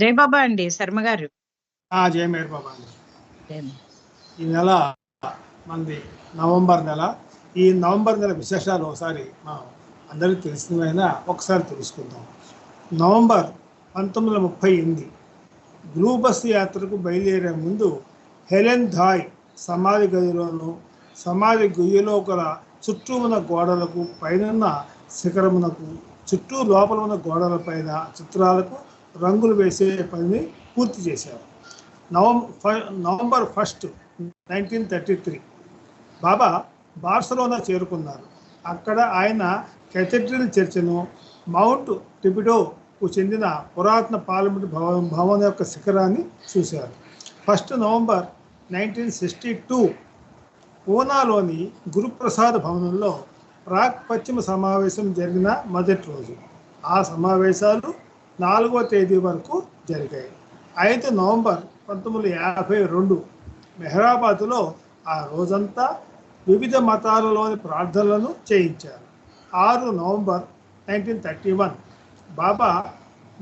జయబాబా అండి శర్మ గారు. జయ మేర్ బాబా అండి ఈ నెల మనది నవంబర్ నెల ఈ నవంబర్ నెల విశేషాలు ఒకసారి మనం అందరికీ తెలిసినవైనా ఒకసారి తెలుసుకుందాం. నవంబర్ పంతొమ్మిది వందల ముప్పై ఎనిమిది బ్లూ బస్ యాత్రకు బయలుదేరే ముందు హెలెన్ ధాయ్ సమాధి గదిలోను సమాధి గొయ్యిలో గల చుట్టూ ఉన్న గోడలకు పైనున్న శిఖరమునకు చుట్టూ లోపల ఉన్న గోడల పైన చిత్రాలకు రంగులు వేసే పనిని పూర్తి చేశారు. నవం ఫ- November first nineteen thirty three Baba Barcelona చేరుకున్నారు. అక్కడ ఆయన కెథడ్రల్ చర్చను మౌంట్ టిబిడోకు చెందిన పురాతన పార్లమెంట్ భవన భవనం యొక్క శిఖరాన్ని చూశారు. First November nineteen sixty two పూనాలోని Guruprasad భవనంలో ప్రాక్ పశ్చిమ సమావేశం జరిగిన మొదటి రోజు. ఆ సమావేశాలు నాలుగవ తేదీ వరకు జరిగాయి. ఐదు నవంబర్ పంతొమ్మిది వందల యాభై రెండు మెహరాబాద్లో ఆ రోజంతా వివిధ మతాలలోని ప్రార్థనలను చేయించారు. ఆరు November nineteen thirty one Baba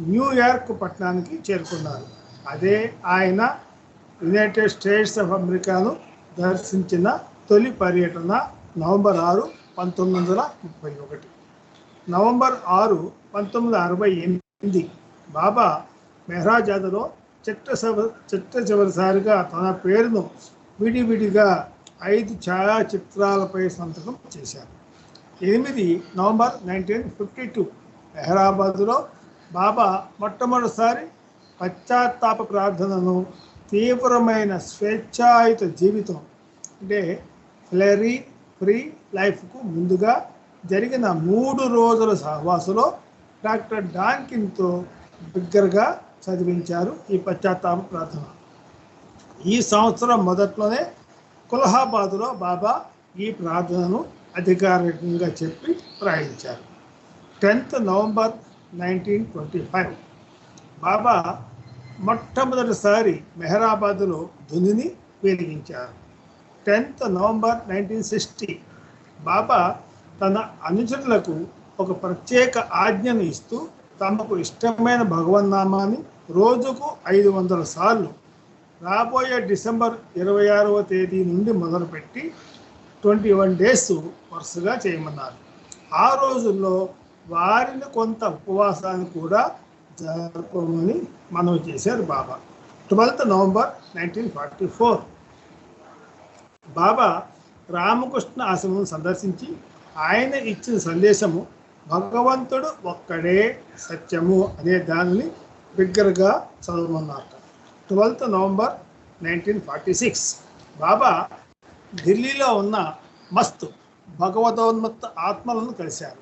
New York పట్టణానికి చేరుకున్నారు. అదే ఆయన యునైటెడ్ స్టేట్స్ ఆఫ్ అమెరికాను దర్శించిన తొలి పర్యటన నవంబర్ ఆరు పంతొమ్మిది వందల ముప్పై ఒకటి. నవంబర్ ఆరు పంతొమ్మిది అరవై ఎనిమిది బాబా మెహరాజాదలో చిట్ట సవ చిట్ట చివరిసారిగా తన పేరును విడివిడిగా ఐదు ఛాయాచిత్రాలపై సంతకం చేశారు. ఎనిమిది నవంబర్ నైన్టీన్ ఫిఫ్టీ టూ మెహరాబాద్లో బాబా మొట్టమొదటిసారి పశ్చాత్తాప ప్రార్థనను తీవ్రమైన స్వేచ్ఛాయుత జీవితం అంటే ఫ్లెరీ ఫ్రీ లైఫ్కు ముందుగా జరిగిన మూడు రోజుల సహవాసులో డాక్టర్ డాంకిన్తో బిగ్గరగా చదివించారు ఈ పశ్చాత్తాప ప్రార్థన. ఈ సంవత్సరం మొదట్లోనే కులహాబాద్లో బాబా ఈ ప్రార్థనను అధికారికంగా చెప్పి రాయించారు. Tenth November nineteen twenty five. Baba మొట్టమొదటిసారి మెహరాబాద్లో ధునిని వెలిగించారు. Tenth November nineteen sixty. Baba తన అనుచరులకు ఒక ప్రత్యేక ఆజ్ఞను ఇస్తూ తమకు ఇష్టమైన భగవన్నామాన్ని రోజుకు ఐదు వందల సార్లు రాబోయే డిసెంబర్ ఇరవై ఆరవ తేదీ నుండి మొదలుపెట్టి ట్వంటీ వన్ డేస్ వరుసగా చేయమన్నారు. ఆ రోజుల్లో వారిని కొంత ఉపవాసాన్ని కూడా జరపమని మనవి చేశారు Baba. Twelfth November nineteen forty four. Baba Ramakrishna ఆశ్రమం సందర్శించి ఆయన ఇచ్చిన సందేశము భగవంతుడు ఒక్కడే సత్యము అనే దానిని బిగ్గరగా చదవమన్నారు twelfth November nineteen forty six. Baba ఢిల్లీలో ఉన్న మస్త్ భగవతోన్మత్త ఆత్మలను కలిశారు.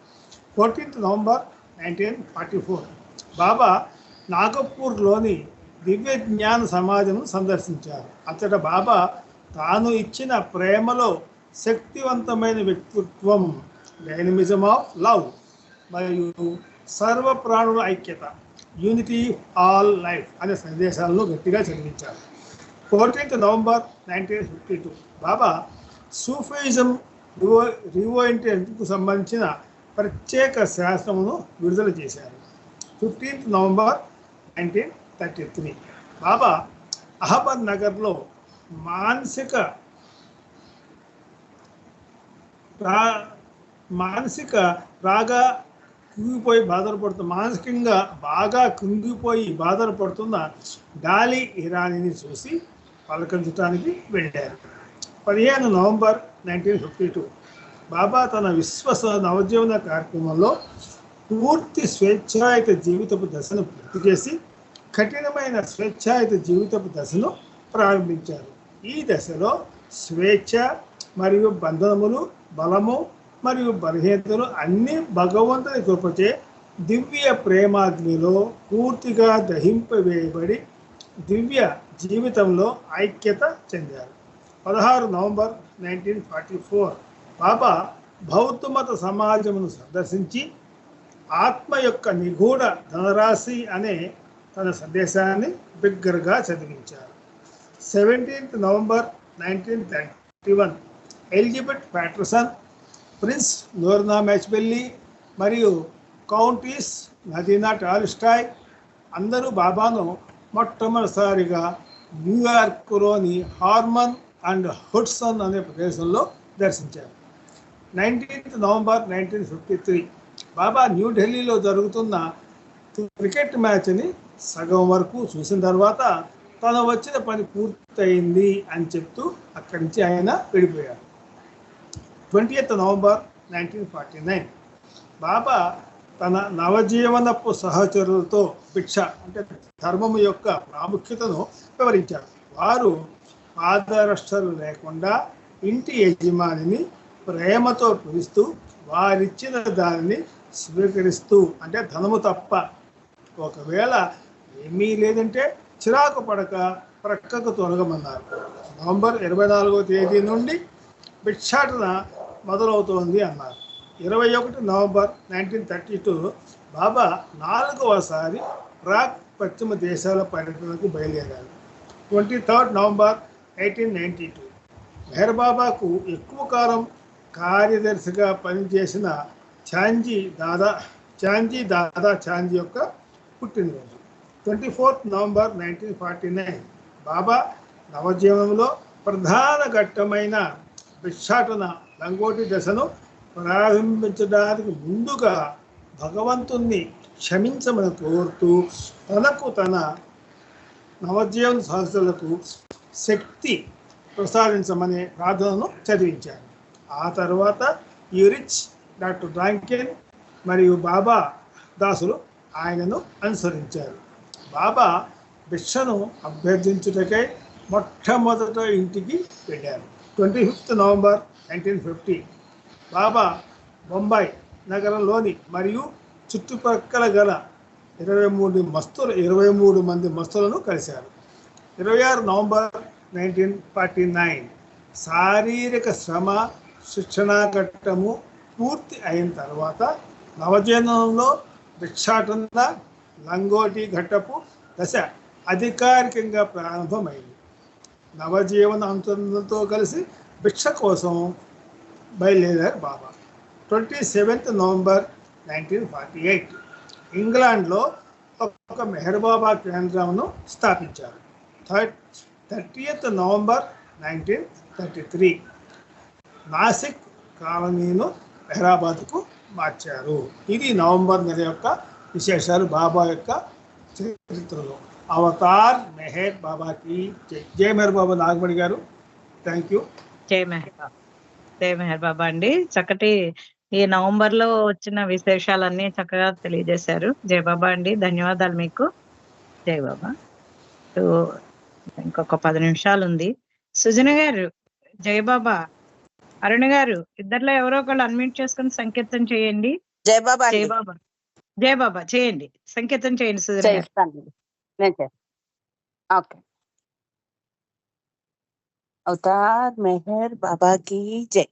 Fourteenth November nineteen forty four. Baba నాగపూర్లోని దివ్య జ్ఞాన సమాజం సందర్శించారు. అతడ బాబా తాను ఇచ్చిన ప్రేమలో శక్తివంతమైన వ్యక్తిత్వం డైనమిజం ఆఫ్ లవ్. మరియు సర్వ ప్రాణుల ఐక్యత యూనిటీ ఆల్ లైఫ్ అనే సందేశాలను గట్టిగా చదివించారు. Fourteenth November nineteen fifty two Baba Sufism రివో రివోయింటెంట్కు సంబంధించిన ప్రత్యేక శాస్త్రమును విడుదల చేశారు. Fifteenth November nineteen thirty three Baba Ahmed నగర్లో మానసిక మానసిక రాగా కుంగిపోయి బాధలు మానసికంగా బాగా కుంగిపోయి బాధలు పడుతున్న డాలి ఇరానీని చూసి పలకరించడానికి వెళ్ళారు. పదిహేను November nineteen fifty two Baba తన విశ్వస నవజీవన కార్యక్రమంలో పూర్తి స్వేచ్ఛాయుత జీవితపు దశను పూర్తి చేసి కఠినమైన స్వేచ్ఛాయుత జీవితపు దశను ప్రారంభించారు. ఈ దశలో స్వేచ్ఛ మరియు బంధనములు బలము మరియు బలహీనతలు అన్ని భగవంతుని కృపచే దివ్య ప్రేమాగ్నిలో పూర్తిగా దహింపవేయబడి దివ్య జీవితంలో ఐక్యత చెందారు. పదహారు November nineteen forty four Baba బౌద్ధ మత సమాజమును సందర్శించి ఆత్మ యొక్క నిగూఢ ధనరాశి అనే తన సందేశాన్ని బిగ్గరగా చదివించారు. Seventeenth November nineteen thirty one Elizabeth Patterson prince Norina Matchabelli మరియు కౌంటీస్ నదీనా టాలిస్టాయ్ అందరూ బాబాను మొట్టమొదటిసారిగా న్యూయార్క్లోని హార్మన్ అండ్ హుడ్సన్ అనే ప్రదేశంలో దర్శించారు. Nineteenth November nineteen fifty three Baba న్యూఢిల్లీలో జరుగుతున్న క్రికెట్ మ్యాచ్ని సగం వరకు చూసిన తర్వాత తను వచ్చిన పని పూర్తయింది అని చెప్తూ అక్కడి నుంచి ఆయన వెళ్ళిపోయారు twenty November nineteen forty nine. Baba తన నవజీవనపు సహచరులతో భిక్ష అంటే ధర్మము యొక్క ప్రాముఖ్యతను వివరించారు. వారు పాదరక్షలు లేకుండా ఇంటి యజమానిని ప్రేమతో పిలుస్తూ వారిచ్చిన దానిని స్వీకరిస్తూ అంటే ధనము తప్ప. ఒకవేళ ఏమీ లేదంటే చిరాకు పడక ప్రక్కకు తొలగమన్నారు. నవంబర్ ఇరవై నాలుగవ తేదీ నుండి భిక్షాటన మొదలవుతోంది అన్నారు. ఇరవై ఒకటి November nineteen thirty two Baba నాలుగవసారి ప్రాక్ పశ్చిమ దేశాల పర్యటనకు బయలుదేరారు. Twenty third November eighteen ninety two మెహర్బాబాకు ఎక్కువ కాలం కార్యదర్శిగా పనిచేసిన ఛాంజీ దాదా ఛాంజీ దాదా ఛాంజీ యొక్క పుట్టినరోజు. Twenty fourth November nineteen forty nine Baba నవజీవనంలో ప్రధాన ఘట్టమైన భిక్షాటన లంగోటి దశను ప్రారంభించడానికి ముందుగా భగవంతుణ్ణి క్షమించమని కోరుతూ తనకు తన నవజీవన సహస్రులకు శక్తి ప్రసాదించమనే ప్రార్థనను చదివించారు. ఆ తర్వాత యూరిచ్ డాక్టర్ డాంకెన్ మరియు బాబా దాసులు ఆయనను అనుసరించారు. బాబా భిక్షను అభ్యర్థించుటకై మొట్టమొదట ఇంటికి వెళ్ళారు. Twenty fifth November nineteen fifty. Baba Bombay నగరంలోని మరియు చుట్టుపక్కల గల ఇరవై మూడు మస్తులు ఇరవై మూడు మంది మస్తులను కలిశారు. ఇరవై ఆరు నవంబర్ నైన్టీన్ ఫార్టీ నైన్. శారీరక శ్రమ శిక్షణా ఘట్టము పూర్తి అయిన తర్వాత నవజీవనంలో భిక్షాటన లంగోటి ఘట్టపు దశ అధికారికంగా ప్రారంభమైంది. నవజీవన అంతరంతో కలిసి భిక్ష కోసం బయలుదేరారు Baba. Twenty seventh November nineteen forty eight. ఇంగ్లాండ్లో ఒక మెహర్ బాబా కేంద్రంను స్థాపించారు. Third thirtieth November nineteen thirty three. Nasik కాలనీను మెహరాబాద్కు మార్చారు. ఇది నవంబర్ నెల యొక్క విశేషాలు. బాబా యొక్క చరిత్రలో. అవతార్ మెహర్ బాబాకి జై జై మెహర్ బాబా నాగమణి గారు. Thank you. జై మెహర్ జై మెహర్ బాబా అండి చక్కటి ఈ నవంబర్లో వచ్చిన విశేషాలన్నీ చక్కగా తెలియజేశారు. జై బాబా అండి. ధన్యవాదాలు మీకు. జై బాబా. సో, ఇంకొక పది నిమిషాలు ఉంది సుజన గారు జై బాబా. అరుణ గారు ఇద్దర్లో ఎవరో ఒకళ్ళు అన్మ్యూట్ చేసుకుని సంకీర్తన చేయండి. జై బాబా జై అండి. బాబా. జై బాబా. చేయండి. సంకీర్తన చేయండి సుజన గారు. ఓకే. अवतार मेहर बाबा की जय।